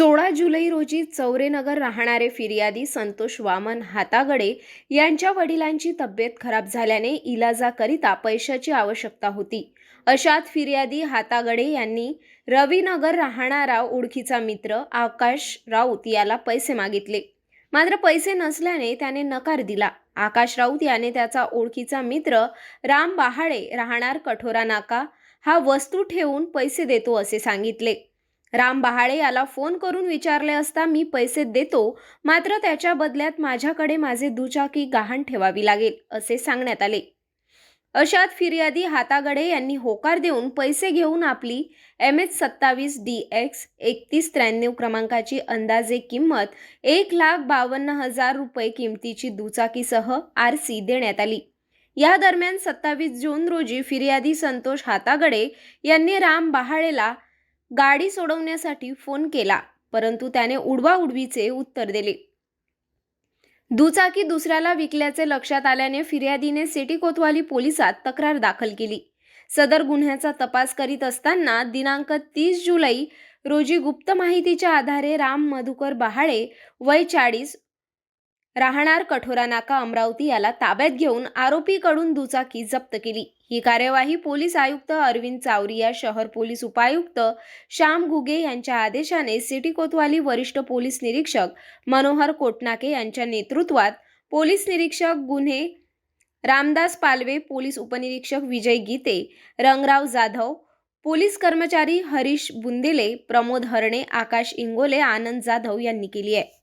सोळा जुलै रोजी चौरेनगर राहणारे फिर्यादी संतोष वामन हातागडे यांच्या वडिलांची तब्येत खराब झाल्याने इलाजाकरिता पैशाची आवश्यकता होती. अशात फिर्यादी हातागडे यांनी रवीनगर राहणारा ओळखीचा मित्र आकाश राऊत याला पैसे मागितले. मात्र पैसे नसल्याने त्याने नकार दिला. आकाश राऊत याने त्याचा ओळखीचा मित्र राम बहाडे राहणार कठोरा नाका हा वस्तू ठेवून पैसे देतो असे सांगितले. राम बहाळे याला फोन करून विचारले असता मी पैसे देतो मात्र त्याच्या बदल्यात माझ्याकडे माझे दुचाकी गहाण ठेवावी लागेल असे सांगण्यात आले. अशात फिर्यादी हातागडे यांनी होकार देऊन पैसे घेऊन आपली एम एच सत्तावीस डी एक्स एकतीस त्र्याण्णव क्रमांकाची अंदाजे किंमत एक लाख बावन्न हजार रुपये किमतीची दुचाकीसह आर सी देण्यात आली. या दरम्यान सत्तावीस जून रोजी फिर्यादी संतोष हातागडे यांनी राम बहाळेला गाडी सोडवण्यासाठी फोन केला परंतु त्याने उडवाउडवीचे उत्तर दिले. दुचाकी दुसऱ्याला विकल्याचे लक्षात आल्याने फिर्यादीने सिटी कोतवाली पोलिसात तक्रार दाखल केली. सदर गुन्ह्याचा तपास करीत असताना दिनांक तीस जुलै रोजी गुप्त माहितीच्या आधारे राम मधुकर बहाळे वय चाळीस राहणार कठोरा नाका अमरावती याला ताब्यात घेऊन आरोपीकडून दुचाकी जप्त केली. ही कार्यवाही पोलीस आयुक्त अरविंद चावरिया शहर पोलीस उपायुक्त श्याम घुगे यांच्या आदेशाने सिटी कोतवाली वरिष्ठ पोलीस निरीक्षक मनोहर कोटनाके यांच्या नेतृत्वात पोलीस निरीक्षक गुन्हे रामदास पालवे पोलीस उपनिरीक्षक विजय गीते रंगराव जाधव पोलीस कर्मचारी हरीश बुंदेले प्रमोद हरणे आकाश इंगोले आनंद जाधव यांनी केली आहे.